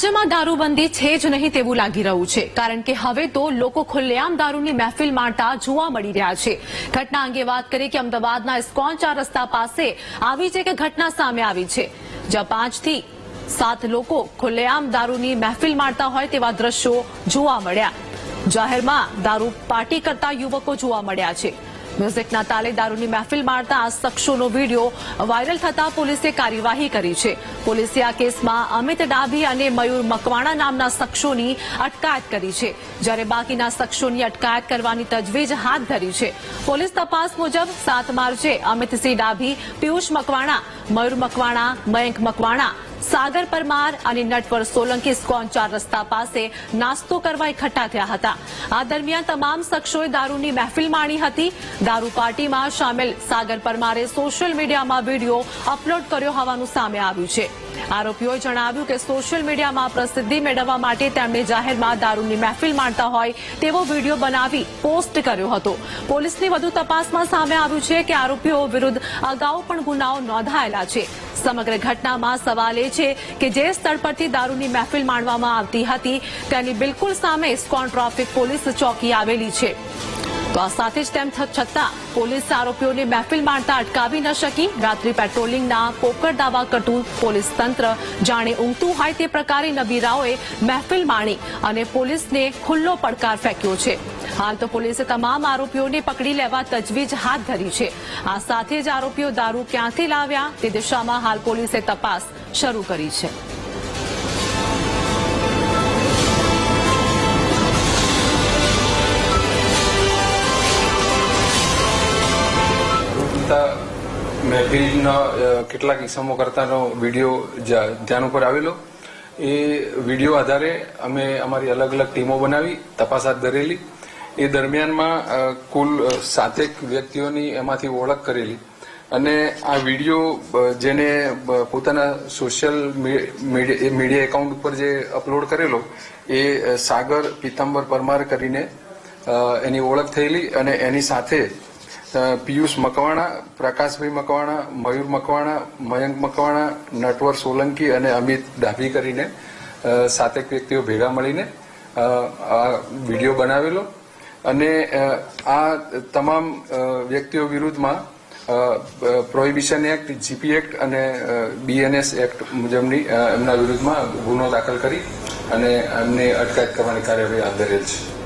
રાજ્યમાં દારૂબંધી છે જ નહીં તેવું લાગી રહ્યું છે. કારણ કે હવે તો લોકો ખુલ્લેઆમ દારૂની મહેફિલ માણતા જોવા મળી રહ્યા છે. ઘટના અંગે વાત કરીએ કે અમદાવાદના ઇસ્કોન ચાર રસ્તા પાસે આવી છે કે ઘટના સામે આવી છે. જ્યાં પાંચથી સાત લોકો ખુલ્લેઆમ દારૂની મહેફિલ માણતા હોય તેવા દ્રશ્યો જોવા મળ્યા. જાહેરમાં દારૂ પાર્ટી કરતા યુવકો જોવા મળ્યા છે. મ્યુઝિકના તાલેદારોની મહેફિલ માણતા આ શખ્સોનો વીડિયો વાયરલ થતા પોલીસે કાર્યવાહી કરી છે. પોલીસે આ કેસમાં અમિત ડાભી અને મયુર મકવાણા નામના શખ્સોની અટકાયત કરી છે. જ્યારે બાકીના શખ્સોની અટકાયત કરવાની તજવીજ હાથ ધરી છે. પોલીસ તપાસ મુજબ સાત માર્ચે અમિતસિંહ ડાભી, પિયુષ મકવાણા, મયુર મકવાણા, મયંક મકવાણા સાગર પરમાર અને નટવર સોલંકી સ્કોન ચાર રસ્તા પાસે નાસ્તો કરવા એકઠા થયા હતા આ દરમિયાન તમામ શખ્સોએ દારૂની મહેફિલ માણી હતી દારૂ પાર્ટીમાં સામેલ સાગર પરમારે સોશિયલ મીડિયામાં વીડિયો અપલોડ કર્યો હોવાનું સામે આવ્યું છે। આરોપીઓએ જણાવ્યું કે સોશિયલ મીડિયામાં પ્રસિદ્ધિ મેળવવા માટે તેમણે જાહેરમાં દારૂની મહેફિલ માણતા હોય તેવો વીડિયો બનાવી પોસ્ટ કર્યો હતો। પોલીસની વધુ તપાસમાં સામે આવ્યું છે કે આરોપીઓ વિરુદ્ધ અગાઉ પણ ગુનાઓ નોંધાયેલા છે। સમગ્ર ઘટનામાં સવાલ એ છે કે જે સ્થળ પરથી દારૂની મહેફિલ માણવામાં આવતી હતી, તેની બિલકુલ સામે ઇસ્કોન ટ્રાફિક પોલીસ ચોકી આવેલી છે. તો આ સાથે જ તેમ છતાં પોલીસ આરોપીઓને મહેફિલ માણતા અટકાવી ન શકી. રાત્રિ પેટ્રોલિંગના પોકર દાવા કરતું પોલીસ તંત્ર જાણે ઊંઘતું હોય તે પ્રકારે નબીરાઓએ મહેફિલ માણી અને પોલીસને ખુલ્લો પડકાર ફેંક્યો છે. હાલ તો પોલીસે તમામ આરોપીઓને પકડી લેવા તજવીજ હાથ ધરી છે. આ સાથે જ આરોપીઓ દારૂ ક્યાંથી લાવ્યા તે દિશામાં હાલ પોલીસે તપાસ શરૂ કરી છે. મહેફિલના કેટલાક ઇસમો કરતાનો વીડિયો ધ્યાન ઉપર આવેલો. એ વીડિયો આધારે અમે અમારી અલગ અલગ ટીમો બનાવી તપાસ હાથ ધરેલી. એ દરમિયાનમાં કુલ સાતેક વ્યક્તિઓની એમાંથી ઓળખ કરેલી. અને આ વીડિયો જેને પોતાના સોશિયલ મીડિયા એકાઉન્ટ ઉપર જે અપલોડ કરેલો, એ સાગર પીતાંબર પરમાર કરીને એની ઓળખ થયેલી અને એની સાથે પિયુષ મકવાણા, પ્રકાશભાઈ મકવાણા, મયુર મકવાણા, મયંક મકવાણા, નટવર સોલંકી અને અમિત ડાભી કરીને સાતેક વ્યક્તિઓ ભેગા મળીને આ વીડિયો બનાવેલો. અને આ તમામ વ્યક્તિઓ વિરુદ્ધમાં પ્રોહિબિશન એક્ટ જીપી એક્ટ અને બીએનએસ એક્ટ મુજબની એમના વિરુદ્ધમાં ગુનો દાખલ કરી અને એમને અટકાયત કરવાની કાર્યવાહી હાથ ધરેલ છે.